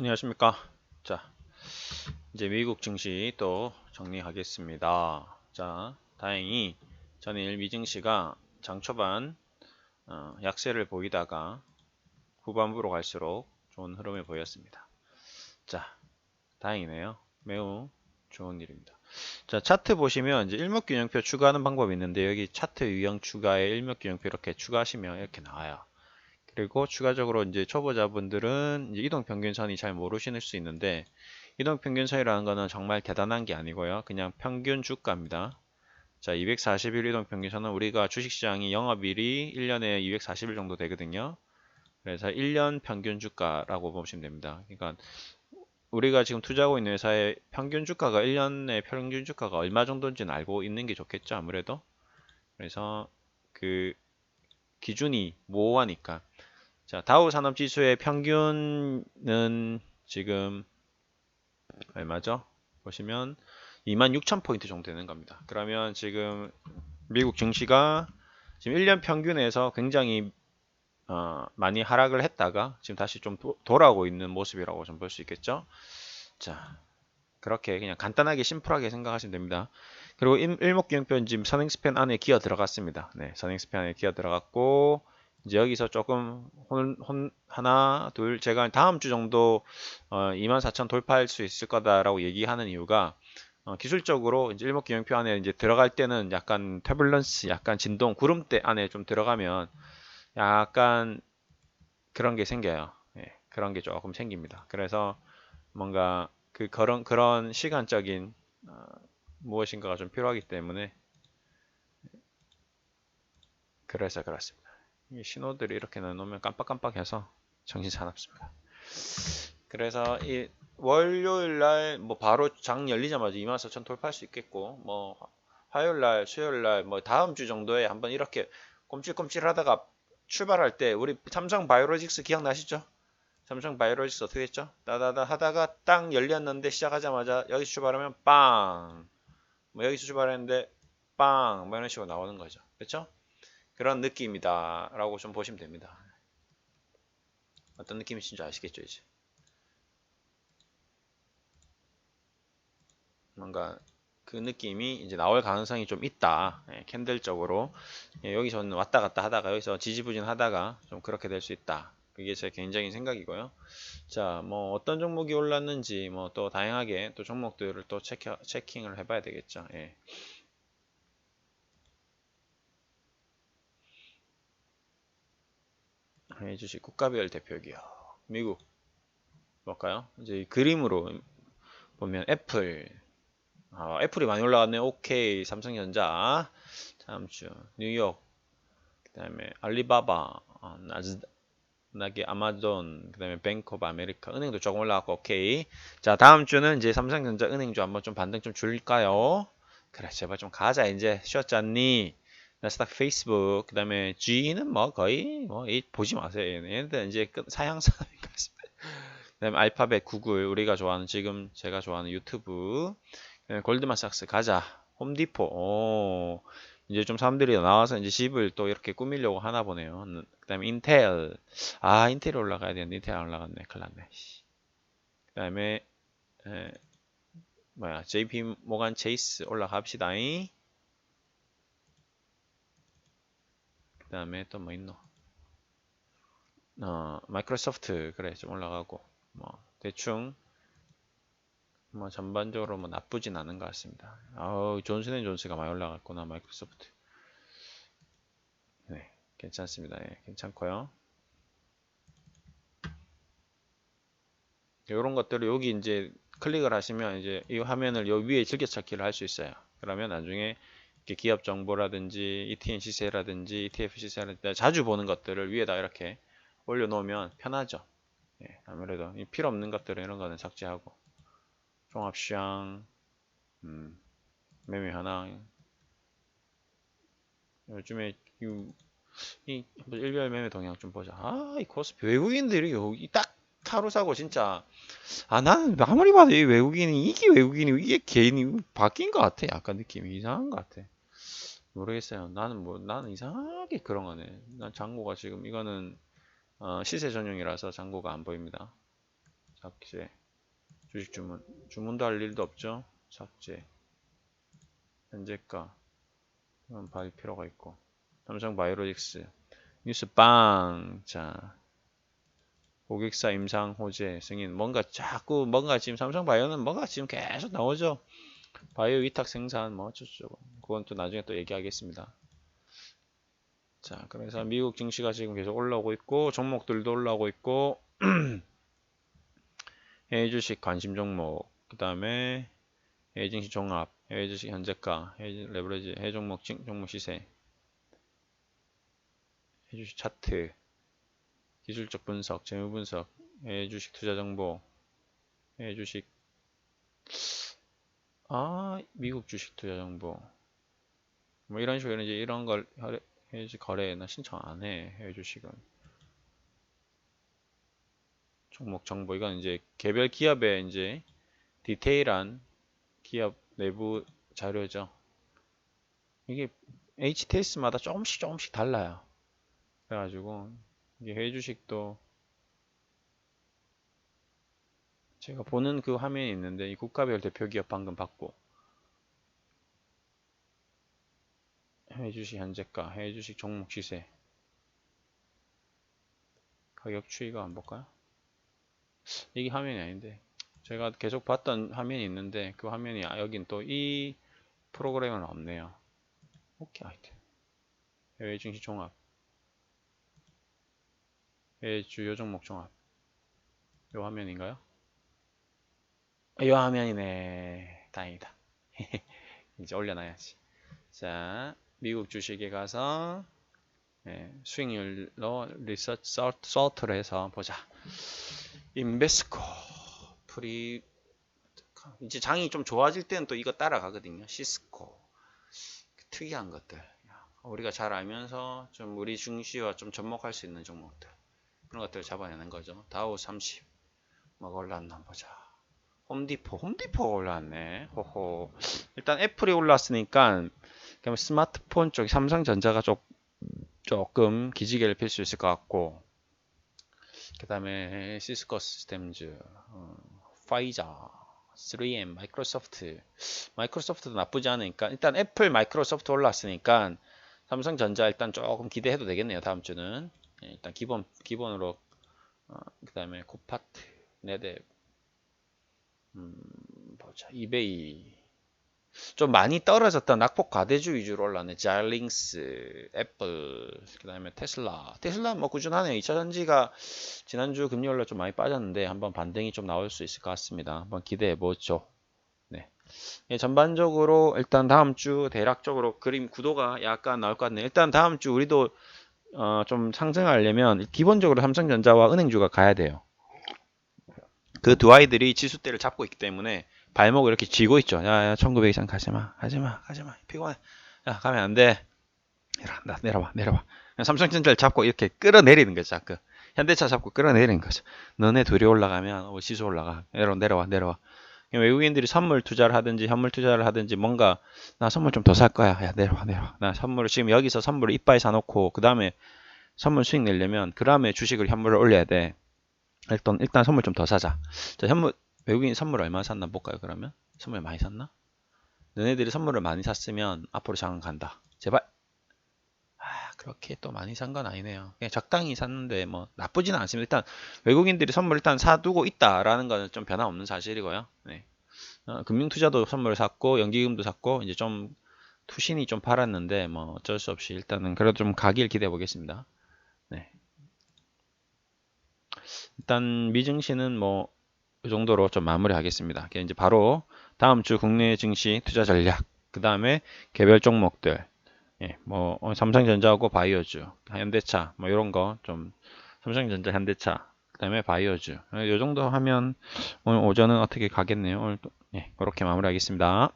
안녕하십니까. 자, 이제 미국 증시 또 정리하겠습니다. 자, 다행히 전일 미증시가 장 초반 어, 약세를 보이다가 후반부로 갈수록 좋은 흐름을 보였습니다. 자, 다행이네요. 매우 좋은 일입니다. 자, 차트 보시면 이제 일목균형표 추가하는 방법이 있는데 여기 차트 유형 추가에 일목균형표 이렇게 추가하시면 이렇게 나와요. 그리고 추가적으로 이제 초보자분들은 이제 이동 평균선이 잘 모르실 수 있는데 이동 평균선이라는 거는 정말 대단한 게 아니고요. 그냥 평균 주가입니다. 자, 240일 이동 평균선은 우리가 주식시장이 영업일이 1년에 240일 정도 되거든요. 그래서 1년 평균 주가라고 보시면 됩니다. 그러니까 우리가 지금 투자하고 있는 회사의 평균 주가가 1년의 평균 주가가 얼마 정도인지는 알고 있는 게 좋겠죠, 아무래도. 그래서 그 기준이 모호하니까. 자, 다우 산업 지수의 평균은 지금 얼마죠? 보시면 26,000포인트 정도 되는 겁니다. 그러면 지금 미국 증시가 지금 1년 평균에서 굉장히 어, 많이 하락을 했다가 지금 다시 좀 도, 돌아오고 있는 모습이라고 좀 볼 수 있겠죠. 자, 그렇게 그냥 간단하게 심플하게 생각하시면 됩니다. 그리고 일, 목균형표는 지금 선행스팬 안에 기어 들어갔습니다. 네, 선행스팬 안에 기어 들어갔고 이제 여기서 조금 혼, 혼 하나 둘 제가 다음 주 정도 어, 24,000 돌파할 수 있을 거다라고 얘기하는 이유가 어, 기술적으로 이제 일목균형표 안에 이제 들어갈 때는 약간 터블런스, 약간 진동, 구름대 안에 좀 들어가면 약간 그런 게 생겨요. 예, 그런 게 조금 생깁니다. 그래서 뭔가 그 그런 그런 시간적인 어, 무엇인가가 좀 필요하기 때문에 그래서 그렇습니다. 이 신호들이 이렇게 놓으면 깜빡깜빡해서 정신 사납습니다. 그래서 이 월요일 날 뭐 바로 장 열리자마자 24,000 돌파할 수 있겠고 뭐 화요일 날, 수요일 날 뭐 다음 주 정도에 한번 이렇게 꼼찔꼼찔 하다가 출발할 때 우리 삼성 바이오로직스 기억나시죠? 삼성 바이오로직스 어떻게 됐죠? 따다다 하다가 딱 열렸는데 시작하자마자 여기 출발하면 빵! 뭐 여기서 출발했는데 빵! 뭐 이런 식으로 나오는 거죠. 그렇죠? 그런 느낌이다 라고 좀 보시면 됩니다. 어떤 느낌이신지 아시겠죠 이제? 뭔가 그 느낌이 이제 나올 가능성이 좀 있다. 예, 캔들적으로 예, 여기서는 왔다 갔다 하다가 여기서 지지부진 하다가 좀 그렇게 될 수 있다. 그게 제 개인적인 생각이고요. 자, 뭐 어떤 종목이 올랐는지 뭐 또 다양하게 또 종목들을 또 체크, 체킹을 해봐야 되겠죠. 예. 해주실 국가별 대표 기업 미국 볼까요? 이제 그림으로 보면 애플 아, 애플이 많이 올라갔네. 오케이. 삼성전자. 다음 주 뉴욕. 그다음에 알리바바. 어, 나즈 나게 아마존. 그다음에 뱅크 오브 아메리카. 은행도 조금 올라갔고 오케이. 자, 다음 주는 이제 삼성전자 은행주 한번 좀 반등 좀 줄까요? 그래. 제발 좀 가자. 이제 쉬었잖니. 나스닥 페이스북. 그 다음에 G는 뭐 거의 뭐 보지 마세요. 얘네들 이제 끝 사양사인 것 같습니다. 그 다음에 알파벳, 구글, 우리가 좋아하는 지금 제가 좋아하는 유튜브. 네, 골드만삭스 가자. 홈디포. 오, 이제 좀 사람들이 나와서 이제 집을 또 이렇게 꾸미려고 하나 보네요. 그 다음에 인텔. 아, 인텔이 올라가야 되는데 인텔 안 올라갔네. 큰일 났네. 그 다음에, 뭐야, JP 모간 체이스 올라갑시다. 그 다음에 또 뭐 있노? 어, 마이크로소프트. 그래, 좀 올라가고. 뭐, 대충 뭐 전반적으로 뭐 나쁘진 않은 것 같습니다. 아우 존슨앤존스가 많이 올라갔구나 마이크로소프트. 네, 괜찮습니다. 예, 괜찮고요. 이런 것들을 여기 이제 클릭을 하시면 이제 이 화면을 요 위에 즐겨찾기를 할 수 있어요. 그러면 나중에 기업 정보라든지 ETN 시세라든지 ETF 시세라든지 자주 보는 것들을 위에다 이렇게 올려놓으면 편하죠. 예, 아무래도 필요 없는 것들은 이런 거는 삭제하고 종합시장 음, 매매 하나 요즘에 이, 이 일별 매매 동향 좀 보자. 아, 이 코스피 외국인들이 여기 딱 타로 사고 진짜 아 나는 아무리 봐도 이 외국인이 이게 외국인이 이게 개인이 바뀐 것 같아. 약간 느낌이 이상한 것 같아. 모르겠어요. 나는 뭐 나는 이상하게 그런 거네. 난 장고가 지금 이거는 어, 시세 전용이라서 장고가 안 보입니다. 삭제. 주식 주문. 주문도 할 일도 없죠. 삭제. 현재가. 이건 발 필요가 있고. 삼성 바이오로직스. 뉴스 빵. 자. 고객사 임상 호재 승인. 뭔가 자꾸 뭔가 지금 삼성 바이오는 뭔가 지금 계속 나오죠. 바이오 위탁 생산 뭐 어쩌고저쩌고. 그건 또 나중에 또 얘기하겠습니다. 자, 그래서 미국 증시가 지금 계속 올라오고 있고 종목들도 올라오고 있고 해외 주식 관심 종목, 그 다음에 해외 증시 종합, 해외 주식 현재가, 해외 레버리지, 해외 종목 증- 종목 시세, 해외 주식 차트, 기술적 분석, 재무 분석, 주식 투자 정보, 주식 아 미국 주식 투자 정보 뭐 이런 식으로 이제 이런 걸 하- 해외 거래나 신청 안 해 해외 주식은 종목 정보 이건 이제 개별 기업의 이제 디테일한 기업 내부 자료죠. 이게 HTS마다 조금씩 조금씩 달라요. 그래가지고 이게 해외 주식도 제가 보는 그 화면이 있는데 이 국가별 대표 기업 방금 받고 해외 주식 현재가, 해외 주식 종목 시세, 가격 추이가 한번 볼까요? 이게 화면이 아닌데 제가 계속 봤던 화면이 있는데 그 화면이 아, 여긴 또 이 프로그램은 없네요. 오케이 아이템 해외 증시 종합 해외 주요 종목 종합. 요 화면인가요? 아, 요 화면이네. 다행이다. 이제 올려놔야지. 자 미국 주식에 가서 예, 수익률로 리서치 서트를 해서 보자. 인베스코 프리 이제 장이 좀 좋아질 때는 또 이거 따라가거든요. 시스코. 특이한 것들. 우리가 잘 알면서 좀 우리 증시와 좀 접목할 수 있는 종목들 그런 것들을 잡아내는 거죠. 다우 30 뭐가 올랐나 보자. 홈디포 홈디포가 올랐네. 호호 일단 애플이 올랐으니까 그럼 스마트폰 쪽 삼성전자가 좀 조금 기지개를 필 수 있을 것 같고 그 다음에 시스코 시스템즈, 어, 파이자, 3M, 마이크로소프트. 마이크로소프트도 나쁘지 않으니까 일단 애플, 마이크로소프트 올랐으니까 삼성전자 일단 조금 기대해도 되겠네요. 다음 주는 예, 일단 기본 기본으로 어, 그 다음에 코파트, 네뎁, 음, 보자 이베이 좀 많이 떨어졌던 낙폭 과대주 위주로 올랐네. 자일링스, 애플, 그 다음에 테슬라. 테슬라 뭐 꾸준하네요. 2차 전지가 지난주 금요일로 좀 많이 빠졌는데 한번 반등이 좀 나올 수 있을 것 같습니다. 한번 기대해 보죠. 네. 예, 전반적으로 일단 다음 주 대략적으로 그림 구도가 약간 나올 것 같네요. 일단 다음 주 우리도 어, 좀 상승하려면 기본적으로 삼성전자와 은행주가 가야 돼요. 그 두 아이들이 지수대를 잡고 있기 때문에 발목을 이렇게 쥐고 있죠. 야, 야 1900 이상 가지 마, 가지 마, 가지 마. 피곤해. 야, 가면 안 돼. 내려간다, 내려와, 내려와. 삼성전자를 잡고 이렇게 끌어내리는 거죠. 그 현대차 잡고 끌어내리는 거죠. 너네 둘이 올라가면 어, 지수 올라가. 내려, 내려와, 내려와. 외국인들이 선물 투자를 하든지 현물 투자를 하든지 뭔가 나 선물 좀 더 살 거야. 야, 내려와, 내려와. 나 선물을 지금 여기서 선물을 이빠이 사놓고 그 다음에 선물 수익 내려면 그 다음에 주식을 현물을 올려야 돼. 일단 일단 선물 좀 더 사자. 자, 현물 외국인 선물 얼마 샀나 볼까요? 그러면 선물 많이 샀나? 너네들이 선물을 많이 샀으면 앞으로 장은 간다. 제발. 아, 그렇게 또 많이 산 건 아니네요. 그냥 적당히 샀는데 뭐 나쁘지는 않습니다. 일단 외국인들이 선물 일단 사두고 있다라는 거는 좀 변화 없는 사실이고요. 네. 어, 금융투자도 선물을 샀고 연기금도 샀고 이제 좀 투신이 좀 팔았는데 뭐 어쩔 수 없이 일단은 그래도 좀 가길 기대해 보겠습니다. 네. 일단 미증시는 뭐 이 정도로 좀 마무리하겠습니다. 이제 바로 다음 주 국내 증시 투자 전략, 그 다음에 개별 종목들, 예, 뭐 어, 삼성전자하고 바이오주, 현대차, 뭐 이런 거 좀 삼성전자, 현대차, 그 다음에 바이오주, 이 정도 하면 오늘 오전은 어떻게 가겠네요. 오늘 또, 예, 그렇게 마무리하겠습니다.